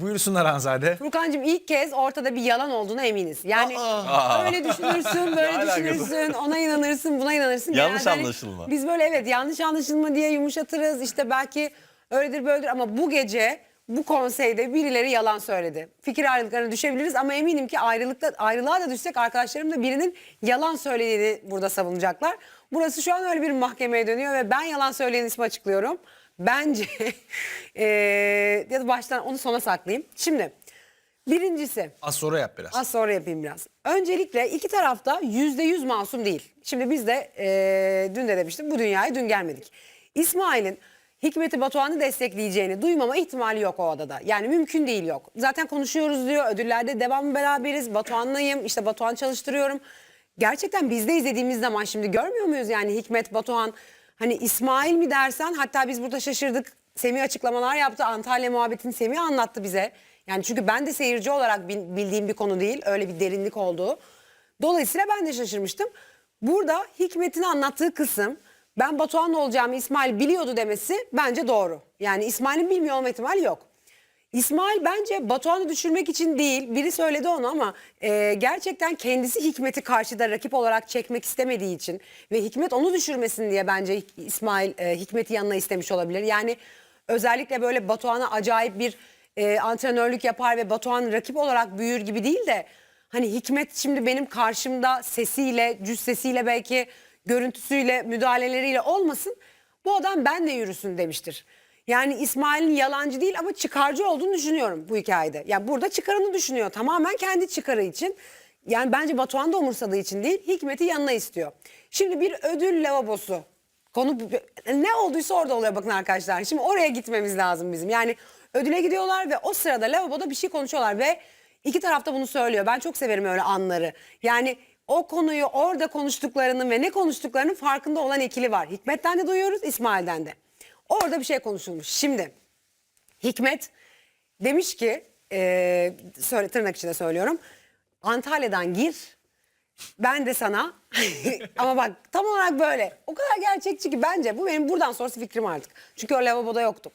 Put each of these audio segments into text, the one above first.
Buyursunlar Hanzade. Furkan'cığım ilk kez ortada bir yalan olduğuna eminiz. Yani Aa. öyle düşünürsün, böyle alakası? düşünürsün, ona inanırsın, buna inanırsın. Yanlış hani anlaşılma. Biz böyle evet yanlış anlaşılma diye yumuşatırız. İşte belki öyledir böyledir ama bu gece bu konseyde birileri yalan söyledi. Fikir ayrılıklarına düşebiliriz ama eminim ki ayrılıkta ayrılığa da düşsek arkadaşlarım da birinin yalan söylediğini burada savunacaklar. Burası şu an öyle bir mahkemeye dönüyor ve ben yalan söyleyen ismi açıklıyorum. Bence eee, ya da baştan onu sona saklayayım. Şimdi birincisi Az sonra yap biraz. Az sonra yapayım biraz. Öncelikle iki tarafta yüzde yüz masum değil. Şimdi biz de eee, dün de demiştim bu dünyaya dün gelmedik. İsmail'in Hikmet'i Batuhan'ı destekleyeceğini duymama ihtimali yok o odada. Yani mümkün değil yok. Zaten konuşuyoruz diyor ödüllerde devamlı beraberiz. Batuhan'layım işte Batuhan çalıştırıyorum. Gerçekten biz de izlediğimiz zaman şimdi görmüyor muyuz yani Hikmet Batuhan hani İsmail mi dersen hatta biz burada şaşırdık. Semih açıklamalar yaptı Antalya muhabbetini Semih anlattı bize. Yani çünkü ben de seyirci olarak bil- bildiğim bir konu değil. Öyle bir derinlik olduğu. Dolayısıyla ben de şaşırmıştım. Burada Hikmet'in anlattığı kısım ben Batuhan olacağımı İsmail biliyordu demesi bence doğru. Yani İsmail'in bilmiyor olma ihtimali yok. İsmail bence Batuhan'ı düşürmek için değil, biri söyledi onu ama e, gerçekten kendisi Hikmet'i karşıda rakip olarak çekmek istemediği için ve Hikmet onu düşürmesin diye bence İsmail e, Hikmet'i yanına istemiş olabilir. Yani özellikle böyle Batuhan'a acayip bir e, antrenörlük yapar ve Batuhan rakip olarak büyür gibi değil de hani Hikmet şimdi benim karşımda sesiyle, cüssesiyle belki görüntüsüyle, müdahaleleriyle olmasın. Bu adam benle yürüsün demiştir. Yani İsmail'in yalancı değil ama çıkarcı olduğunu düşünüyorum bu hikayede. Yani burada çıkarını düşünüyor. Tamamen kendi çıkarı için. Yani bence Batuhan da umursadığı için değil, Hikmet'i yanına istiyor. Şimdi bir ödül lavabosu. Konu ne olduysa orada oluyor bakın arkadaşlar. Şimdi oraya gitmemiz lazım bizim. Yani ödüle gidiyorlar ve o sırada lavaboda bir şey konuşuyorlar ve iki tarafta bunu söylüyor. Ben çok severim öyle anları. Yani o konuyu orada konuştuklarının ve ne konuştuklarının farkında olan ikili var. Hikmet'ten de duyuyoruz, İsmail'den de. Orada bir şey konuşulmuş. Şimdi Hikmet demiş ki, e, söyle, tırnak içinde söylüyorum. Antalya'dan gir, ben de sana ama bak tam olarak böyle. O kadar gerçekçi ki bence bu benim buradan sonrası fikrim artık. Çünkü o lavaboda yoktum.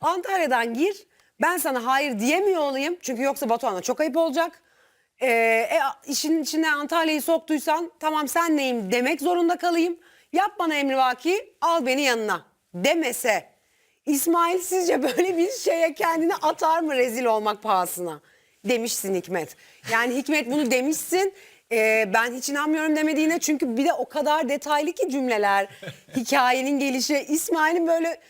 Antalya'dan gir, ben sana hayır diyemiyor olayım. Çünkü yoksa Batuhan'a çok ayıp olacak. Ee, e, işin içine Antalya'yı soktuysan tamam sen neyim demek zorunda kalayım. Yap bana emrivaki al beni yanına demese İsmail sizce böyle bir şeye kendini atar mı rezil olmak pahasına? Demişsin Hikmet. Yani Hikmet bunu demişsin. Ee, ben hiç inanmıyorum demediğine çünkü bir de o kadar detaylı ki cümleler, hikayenin gelişi. İsmail'in böyle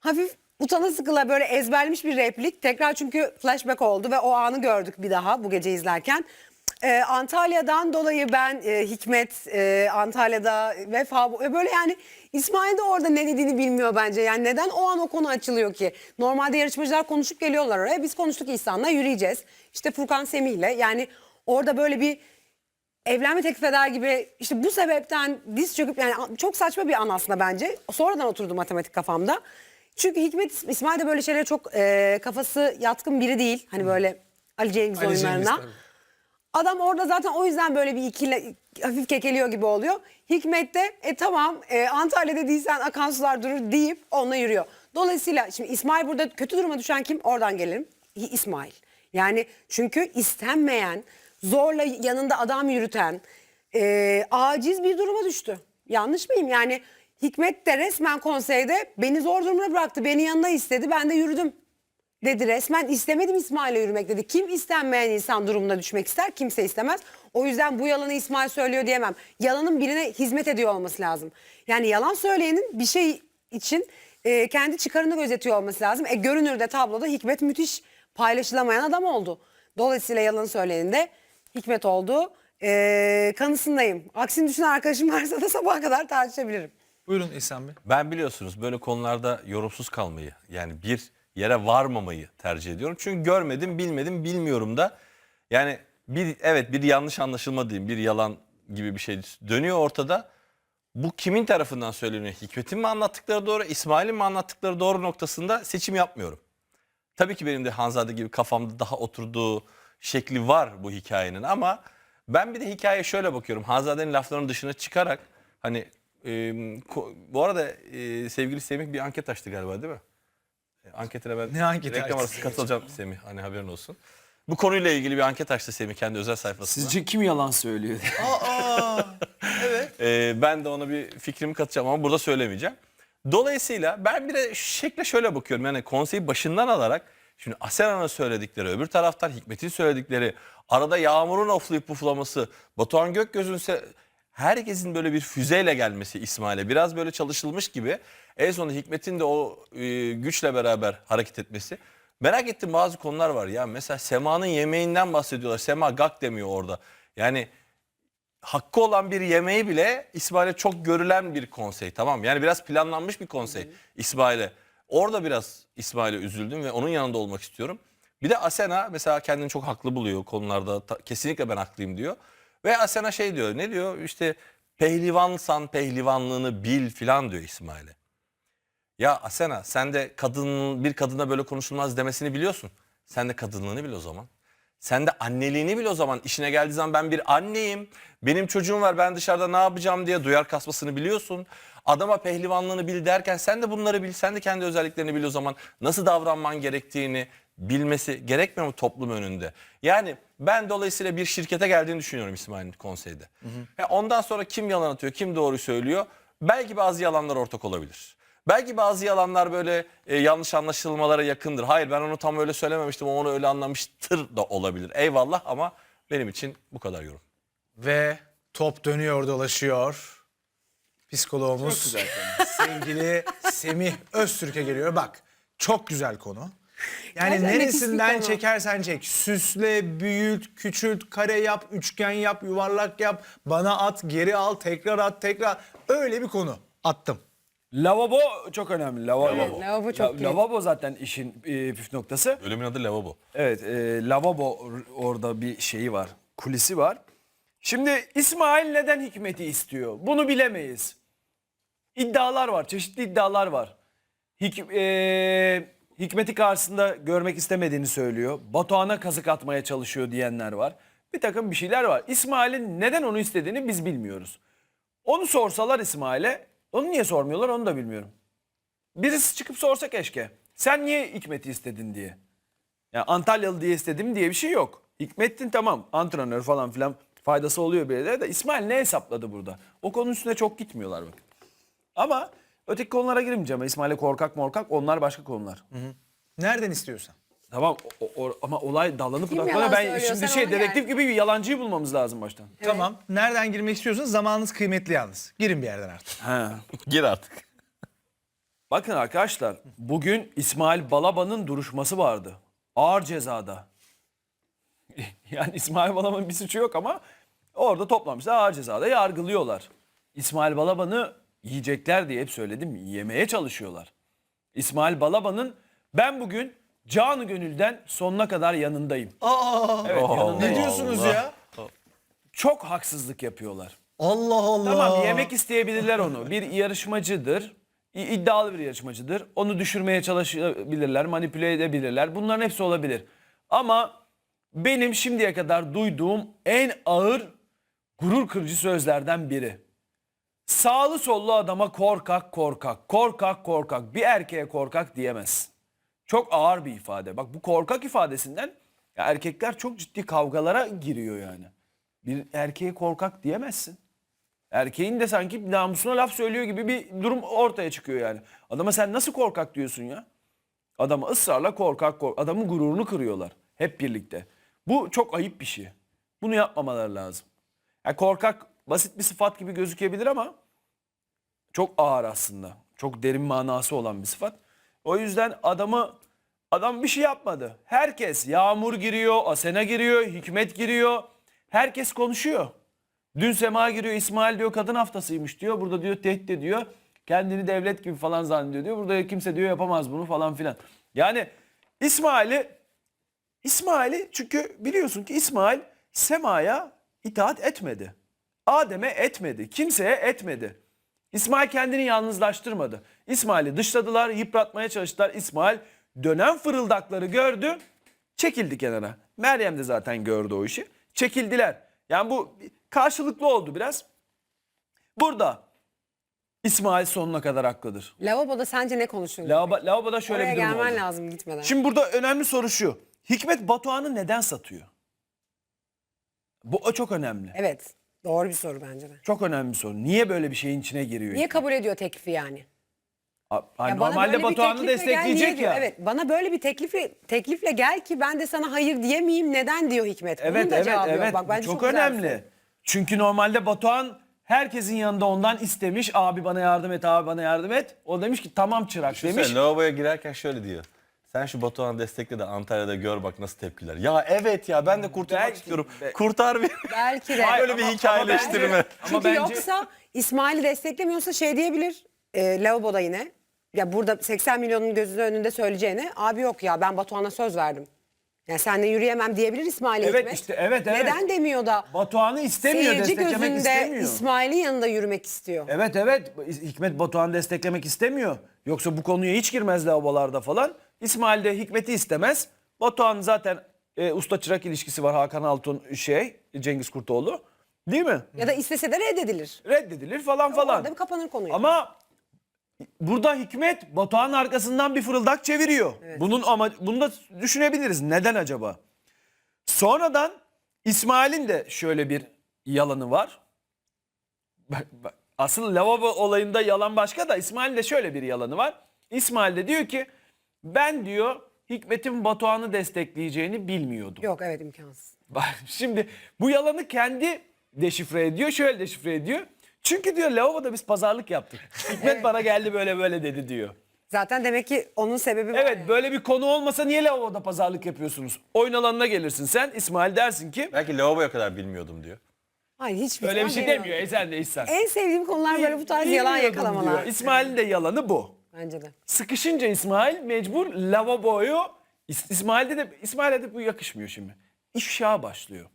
hafif utana sıkıla böyle ezberlemiş bir replik. Tekrar çünkü flashback oldu ve o anı gördük bir daha bu gece izlerken. Ee, Antalya'dan dolayı ben e, Hikmet e, Antalya'da vefa ve böyle yani İsmail de orada ne dediğini bilmiyor bence. Yani neden o an o konu açılıyor ki? Normalde yarışmacılar konuşup geliyorlar oraya. Biz konuştuk İhsan'la yürüyeceğiz. İşte Furkan Semih'le yani orada böyle bir evlenme teklif eder gibi işte bu sebepten diz çöküp yani çok saçma bir an aslında bence. Sonradan oturdu matematik kafamda. Çünkü Hikmet İs- İsmail de böyle şeylere çok e, kafası yatkın biri değil. Hani böyle Ali Cengiz Ali Cengiz oyunlarına. tabii. Adam orada zaten o yüzden böyle bir ikili hafif kekeliyor gibi oluyor. Hikmet de e tamam e, Antalya'da değilsen akan sular durur deyip onunla yürüyor. Dolayısıyla şimdi İsmail burada kötü duruma düşen kim? Oradan gelelim. İsmail. Yani çünkü istenmeyen, zorla yanında adam yürüten, e, aciz bir duruma düştü. Yanlış mıyım? Yani Hikmet de resmen konseyde beni zor durumuna bıraktı. Beni yanına istedi. Ben de yürüdüm dedi resmen istemedim İsmail'e yürümek dedi. Kim istenmeyen insan durumuna düşmek ister? Kimse istemez. O yüzden bu yalanı İsmail söylüyor diyemem. Yalanın birine hizmet ediyor olması lazım. Yani yalan söyleyenin bir şey için e, kendi çıkarını gözetiyor olması lazım. E görünürde tabloda Hikmet müthiş paylaşılamayan adam oldu. Dolayısıyla yalan söyleyenin de Hikmet oldu. E, kanısındayım. Aksini düşünen arkadaşım varsa da sabaha kadar tartışabilirim. Buyurun İhsan Bey. Ben biliyorsunuz böyle konularda yorumsuz kalmayı yani bir yere varmamayı tercih ediyorum. Çünkü görmedim, bilmedim, bilmiyorum da. Yani bir evet bir yanlış anlaşılma diyeyim, bir yalan gibi bir şey dönüyor ortada. Bu kimin tarafından söyleniyor? Hikmet'in mi anlattıkları doğru, İsmail'in mi anlattıkları doğru noktasında seçim yapmıyorum. Tabii ki benim de Hanzade gibi kafamda daha oturduğu şekli var bu hikayenin ama ben bir de hikayeye şöyle bakıyorum. Hanzade'nin laflarının dışına çıkarak hani e, bu arada e, sevgili Semih bir anket açtı galiba değil mi? Anketine ben Ne anketi reklam arası katılacağım Semih. Hani haberin olsun. Bu konuyla ilgili bir anket açtı Semih kendi özel sayfasında. Sizce kim yalan söylüyor? Aa, evet. Ee, ben de ona bir fikrimi katacağım ama burada söylemeyeceğim. Dolayısıyla ben bir de şu şekle şöyle bakıyorum. Yani konseyi başından alarak şimdi Asena'nın söyledikleri, öbür taraftan Hikmet'in söyledikleri, arada Yağmur'un oflayıp puflaması, Batuhan Gökgöz'ün se- herkesin böyle bir füzeyle gelmesi İsmail'e biraz böyle çalışılmış gibi. En sonunda Hikmet'in de o e, güçle beraber hareket etmesi. Merak ettiğim bazı konular var ya. Mesela Sema'nın yemeğinden bahsediyorlar. Sema gak demiyor orada. Yani hakkı olan bir yemeği bile İsmail'e çok görülen bir konsey tamam yani biraz planlanmış bir konsey İsmail'e. Orada biraz İsmail'e üzüldüm ve onun yanında olmak istiyorum. Bir de Asena mesela kendini çok haklı buluyor konularda Ta- kesinlikle ben haklıyım diyor. Ve Asena şey diyor ne diyor işte pehlivansan pehlivanlığını bil filan diyor İsmail'e. Ya Asena sen de kadın bir kadına böyle konuşulmaz demesini biliyorsun. Sen de kadınlığını bil o zaman. Sen de anneliğini bil o zaman. İşine geldiği zaman ben bir anneyim. Benim çocuğum var ben dışarıda ne yapacağım diye duyar kasmasını biliyorsun. Adama pehlivanlığını bil derken sen de bunları bil. Sen de kendi özelliklerini bil o zaman. Nasıl davranman gerektiğini bilmesi gerekmiyor mu toplum önünde? Yani ben dolayısıyla bir şirkete geldiğini düşünüyorum İsmail'in konseyde. Ha, ondan sonra kim yalan atıyor, kim doğru söylüyor? Belki bazı yalanlar ortak olabilir. Belki bazı yalanlar böyle e, yanlış anlaşılmalara yakındır. Hayır ben onu tam öyle söylememiştim o onu öyle anlamıştır da olabilir. Eyvallah ama benim için bu kadar yorum. Ve top dönüyor dolaşıyor. Psikoloğumuz sevgili Semih Öztürk'e geliyor. Bak çok güzel konu. Yani Gerçekten neresinden konu. çekersen çek. Süsle, büyüt, küçült, kare yap, üçgen yap, yuvarlak yap. Bana at, geri al, tekrar at, tekrar. Öyle bir konu. Attım. Lavabo çok önemli. Lavabo. Evet, lavabo çok kilit. Lavabo zaten işin e, püf noktası. Ölümün adı lavabo. Evet, e, lavabo or- orada bir şeyi var, kulisi var. Şimdi İsmail neden Hikmet'i istiyor? Bunu bilemeyiz. İddialar var, çeşitli iddialar var. Hik- e, Hikmet'i karşısında görmek istemediğini söylüyor. Batuhan'a kazık atmaya çalışıyor diyenler var. Bir takım bir şeyler var. İsmail'in neden onu istediğini biz bilmiyoruz. Onu sorsalar İsmail'e, onu niye sormuyorlar onu da bilmiyorum. Birisi çıkıp sorsa keşke. Sen niye Hikmet'i istedin diye. Ya Antalyalı diye istedim diye bir şey yok. Hikmettin tamam antrenör falan filan faydası oluyor bir de İsmail ne hesapladı burada? O konu üstüne çok gitmiyorlar bakın. Ama öteki konulara girmeyeceğim. İsmail'e korkak morkak onlar başka konular. Nereden istiyorsan. Tamam o- o- ama olay dallanıp Kim budaklanıyor. Ben söylüyor? şimdi Sen şey onu gel. dedektif gibi bir yalancıyı bulmamız lazım baştan. Tamam. Nereden girmek istiyorsanız zamanınız kıymetli yalnız. Girin bir yerden artık. Ha. Gir artık. Bakın arkadaşlar bugün İsmail Balaban'ın duruşması vardı. Ağır cezada. Yani İsmail Balaban'ın bir suçu yok ama orada toplamışlar ağır cezada yargılıyorlar. İsmail Balaban'ı yiyecekler diye hep söyledim yemeye çalışıyorlar. İsmail Balaban'ın ben bugün canı gönülden sonuna kadar yanındayım. Aa, Evet yanındayım. ne diyorsunuz Allah. ya? Çok haksızlık yapıyorlar. Allah Allah. Tamam yemek isteyebilirler onu. Bir yarışmacıdır. i- iddialı bir yarışmacıdır. Onu düşürmeye çalışabilirler, manipüle edebilirler. Bunların hepsi olabilir. Ama benim şimdiye kadar duyduğum en ağır gurur kırıcı sözlerden biri. Sağlı sollu adama korkak korkak, korkak korkak, bir erkeğe korkak diyemezsin. Çok ağır bir ifade. Bak bu korkak ifadesinden ya erkekler çok ciddi kavgalara giriyor yani. Bir erkeğe korkak diyemezsin. Erkeğin de sanki namusuna laf söylüyor gibi bir durum ortaya çıkıyor yani. Adama sen nasıl korkak diyorsun ya? Adama ısrarla korkak kork. Adamın gururunu kırıyorlar hep birlikte. Bu çok ayıp bir şey. Bunu yapmamaları lazım. Yani korkak basit bir sıfat gibi gözükebilir ama çok ağır aslında. Çok derin manası olan bir sıfat. O yüzden adamı adam bir şey yapmadı. Herkes Yağmur giriyor, Asena giriyor, Hikmet giriyor. Herkes konuşuyor. Dün Sema giriyor, İsmail diyor kadın haftasıymış diyor. Burada diyor tehdit ediyor. Kendini devlet gibi falan zannediyor diyor. Burada kimse diyor yapamaz bunu falan filan. Yani İsmail'i İsmail'i çünkü biliyorsun ki İsmail Sema'ya itaat etmedi. Adem'e etmedi. Kimseye etmedi. İsmail kendini yalnızlaştırmadı. İsmail'i dışladılar, yıpratmaya çalıştılar. İsmail dönen fırıldakları gördü, çekildi kenara. Meryem de zaten gördü o işi. Çekildiler. Yani bu karşılıklı oldu biraz. Burada İsmail sonuna kadar haklıdır. Lavaboda sence ne konuşuldu? Lavabo, lavaboda şöyle Oraya bir durum gelmen oldu. lazım gitmeden. Şimdi burada önemli soru şu. Hikmet Batuhan'ı neden satıyor? Bu o çok önemli. Evet. Doğru bir soru bence de. Çok önemli bir soru. Niye böyle bir şeyin içine giriyor? Niye kabul ediyor teklifi yani? Ha- hani Ya bana normalde bir Batuhan'ı teklifle gel, niye destekleyecek diyor? ya. Evet bana böyle bir teklifle, teklifle gel ki ben de sana hayır diyemeyeyim neden diyor Hikmet. Bunun Evet da evet cevabı yok. evet. Bak, bence çok, güzel bir önemli. soru. Çünkü normalde Batuhan herkesin yanında ondan istemiş. Abi bana yardım et, abi bana yardım et. O demiş ki tamam çırak demiş. Düşünsene lavaboya girerken şöyle diyor. Sen şu Batuhan'ı destekle de Antalya'da gör bak nasıl tepkiler. Ya evet ya ben de kurtulmak Belki- istiyorum. be- Kurtar beni. Belki de. Böyle bir hikayeleştirme. ama bence- Çünkü yoksa İsmail'i desteklemiyorsa şey diyebilir. E, lavaboda yine. Ya burada 80 milyonun gözünün önünde söyleyeceğine abi yok ya ben Batuhan'a söz verdim. Yani seninle yürüyemem diyebilir İsmail Evet, Hikmet. işte, evet, evet. Neden demiyor da Batuhan'ı istemiyor, seyirci desteklemek gözünde istemiyor. İsmail'in yanında yürümek istiyor. Evet evet Hikmet Batuhan'ı desteklemek istemiyor. Yoksa bu konuya hiç girmez lavabolarda falan. İsmail de Hikmet'i istemez. Batuhan zaten e, usta çırak ilişkisi var Hakan Altun şey Cengiz Kurtoğlu. Değil mi? Ya da istese de reddedilir. Reddedilir falan falan. Orada bir kapanır konuyu. Ama burada Hikmet Batuhan'ın arkasından bir fırıldak çeviriyor. Bunun ama bunu da düşünebiliriz. Neden acaba? Sonradan İsmail'in de şöyle bir yalanı var. Bak- bak, Asıl lavabo olayında yalan başka da İsmail'in de şöyle bir yalanı var. İsmail de diyor ki ben diyor Hikmet'in Batuhan'ı destekleyeceğini bilmiyordum. Yok evet imkansız. Bak şimdi bu yalanı kendi deşifre ediyor. Şöyle deşifre ediyor. Çünkü diyor lavaboda biz pazarlık yaptık. Hikmet bana geldi böyle böyle dedi diyor. Zaten demek ki onun sebebi var. Evet yani. böyle bir konu olmasa niye lavaboda pazarlık yapıyorsunuz? Oyun alanına gelirsin sen İsmail dersin ki Belki lavaboya kadar bilmiyordum diyor. Hayır hiçbir öyle bir şey demiyor Ezel de İhsan. En sevdiğim konular böyle bu tarz yalan Bilmiyordum yakalamalar. diyor. İsmail'in de yalanı bu. Bence de. Sıkışınca İsmail mecbur lavaboyu İs- İsmail'de de İsmail'e de bu yakışmıyor şimdi. İfşa başlıyor.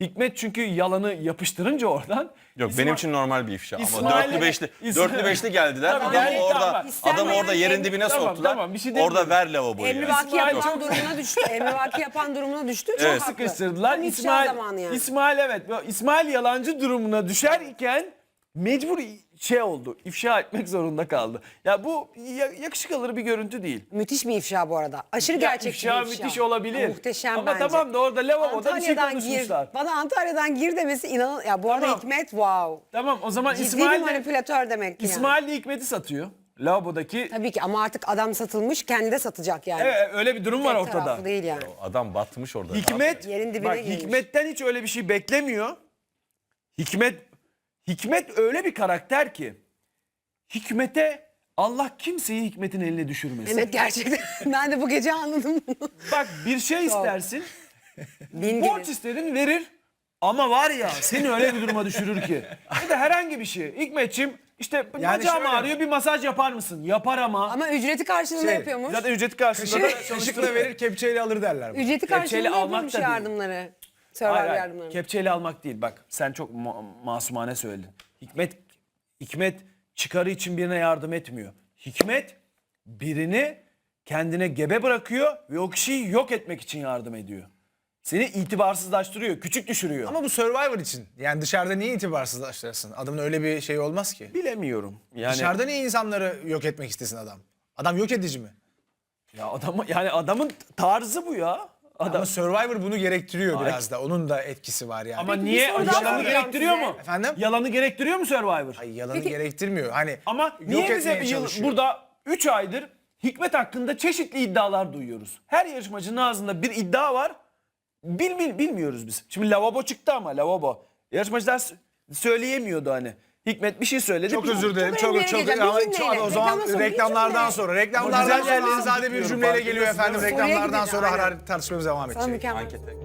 Hikmet çünkü yalanı yapıştırınca oradan Yok İsmail- benim için normal bir ifşa ama dörtlü beşli İsmail- dörtlü beşli geldiler. Tabii, adamı geldi, orada tamam. adamı orada yerin dibine Tamam, soktular. tamam, bir şey orada ver lavaboyu. yani. Emrivaki İsmail yapan çok- durumuna düştü. Emrivaki yapan durumuna düştü. Çok Evet. haklı. sıkıştırdılar. Tam ifşa İsmail, zamanı yani. İsmail evet. İsmail yalancı durumuna düşerken mecbur şey oldu. ifşa etmek zorunda kaldı. Ya bu ya- yakışık alır bir görüntü değil. Müthiş bir ifşa bu arada. Aşırı Ya gerçekçi ifşa bir ifşa. müthiş olabilir. Ya muhteşem Ama bence. tamam da orada lavaboda bir şey Antalya'dan gir. konuşmuşlar. Bana Antalya'dan gir demesi inan. Ya bu arada Tamam. Hikmet wow. Tamam o zaman Ciddi bir İsmail de, manipülatör demek ki yani. İsmail de Hikmet'i satıyor. Lavabodaki Tabii ki ama artık adam satılmış kendi de satacak yani. evet, öyle bir durum var Tek ortada. taraflı değil yani. Adam batmış orada. Hikmet Yerin dibine bak girmiş. Hikmet'ten hiç öyle bir şey beklemiyor. Hikmet Hikmet öyle bir karakter ki Hikmet'e Allah kimseyi Hikmet'in eline düşürmesin. Evet gerçekten. ben de bu gece anladım bunu. Bak bir şey istersin, borç isterin verir. Ama var ya seni öyle bir duruma düşürür ki. Ya da herhangi bir şey. Hikmetçim işte Yani bacağım şöyle- ağrıyor bir masaj yapar mısın? Yapar ama. Ama ücreti karşılığında Şey, yapıyormuş. Zaten ücreti karşılığında da Kaşıkla verir kepçeyle alır derler. buna. Ücreti Kepçeyle karşılığında almak yapıyormuş da değil. Survivor Hayır, hayır. Kepçeyle almak değil bak. Sen çok ma- masumane söyledin. Hikmet Hikmet çıkarı için birine yardım etmiyor. Hikmet birini kendine gebe bırakıyor ve o kişiyi yok etmek için yardım ediyor. Seni itibarsızlaştırıyor, küçük düşürüyor. Ama bu Survivor için. Yani dışarıda niye itibarsızlaştırsın? Adamın öyle bir şey olmaz ki. bilemiyorum. Yani Dışarıda niye insanları yok etmek istesin adam? Adam yok edici mi? ya adam yani adamın tarzı bu ya. Adam Ama Survivor bunu gerektiriyor biraz da. Onun da etkisi var yani. ama Peki, bir niye soru daha yalanı soracağım gerektiriyor size. mu? Efendim? Yalanı gerektiriyor mu Survivor? Ay, yalanı Peki- gerektirmiyor. Hani Ama yok niye bize etmeye bir yıl, çalışıyor. burada 3 aydır Hikmet hakkında çeşitli iddialar duyuyoruz. Her yarışmacının ağzında bir iddia var. Bil, bil, bilmiyoruz biz. Şimdi lavabo çıktı ama lavabo. Yarışmacılar s- söyleyemiyordu hani. Hikmet bir şey söyledi. Çok özür dilerim. Çok Çok çok, ama çok- cümleyle. o zaman reklamlardan sonra Ama reklamlardan sonra azade bir cümleyle geliyor efendim. Reklamlardan sonra aynen. hararetli tartışmamız devam edecek. Ankete.